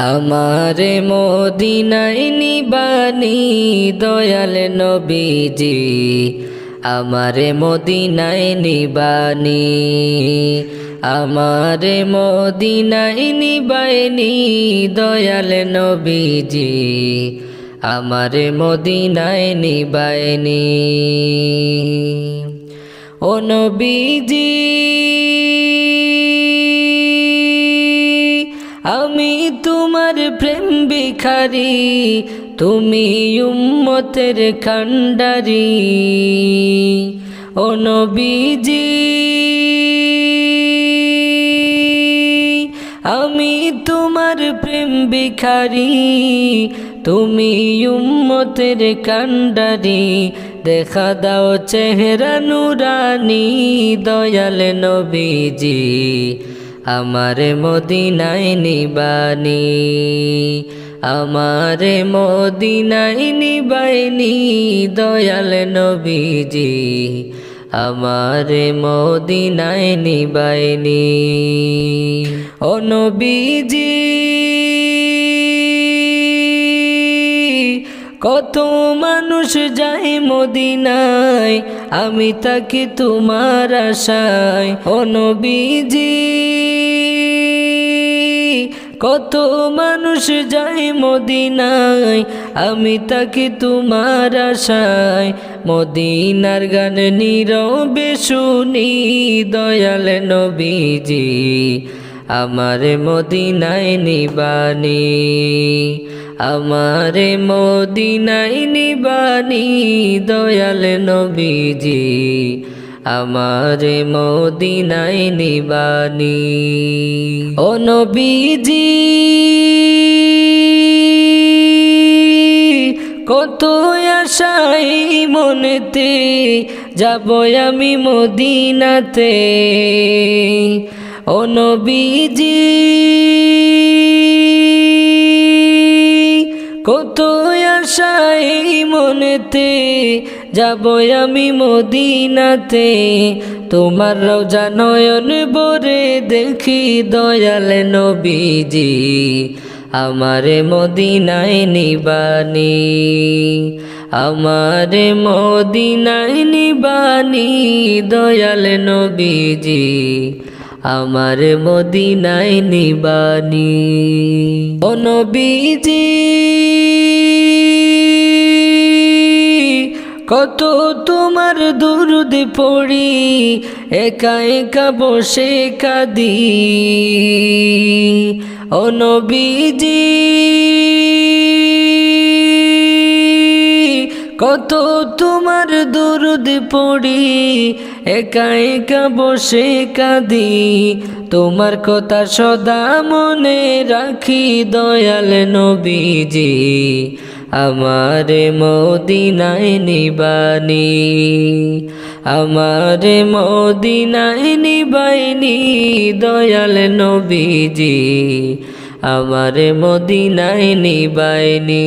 আমারে মদিনায় নিবানি দয়াল নবীজি, আমারে মদিনায় নিবানি, আমারে মদিনায় নিবানি দয়াল নবীজি, আমারে মদিনায় নিবানি। ও নবীজি আমি তোমার প্রেম বিখারি তুমি উম্মতের খান্ডারি ও নবীজি, আমি তোমার প্রেম বিখারি তুমি উম্মতের কান্ডারি দেখা দাও চেহারা নুরানি, দয়াল নবীজি। আমার মদিনায় নিবানি আমার মদিনায় নিবাইনি দয়াল নবীজি আমার মদিনায় নিবাইনি। ও নবীজি কত মানুষ যায় মদিনায়, আমি তাকে তোমার আশায়। ও নবীজি, কত মানুষ যায় মদিনায়, আমি তাকে তোমার আশায়। মদিনার গান নীরবে শুনি, দয়াল নবীজি, আমার মদিনায় নিবানি। আমার মদিনায় নিবানি দয়াল নবীজি, আমার মদিনায় নিবানি। ও নবীজি, কত আশাই মনেতে যাব আমি মদিনাতে। ও নবীজি কত আশাই মনেতে যাব আমি মদিনাতে। তোমার রোজা নয়ন বরে দেখি দয়াল নবীজি, আমারে মদিনায় নিবানি, আমারে মদিনায় নিবানি দয়াল নবীজি। আমার মদিনায় নিবানি। ও নবীজি কত তোমার দুরুদ পড়ি একা একা বসে কাদি। ও কত তোমার দুরুদ পড়ি, একা একা বসে কাঁদি। তোমার কথা সদা মনে রাখি দয়াল নবীজি, আমার মদিনায় নিবানি, আমার মদিনায় নিবাইনি দয়াল নবীজি, আমার মদিনায় নিবাইনি।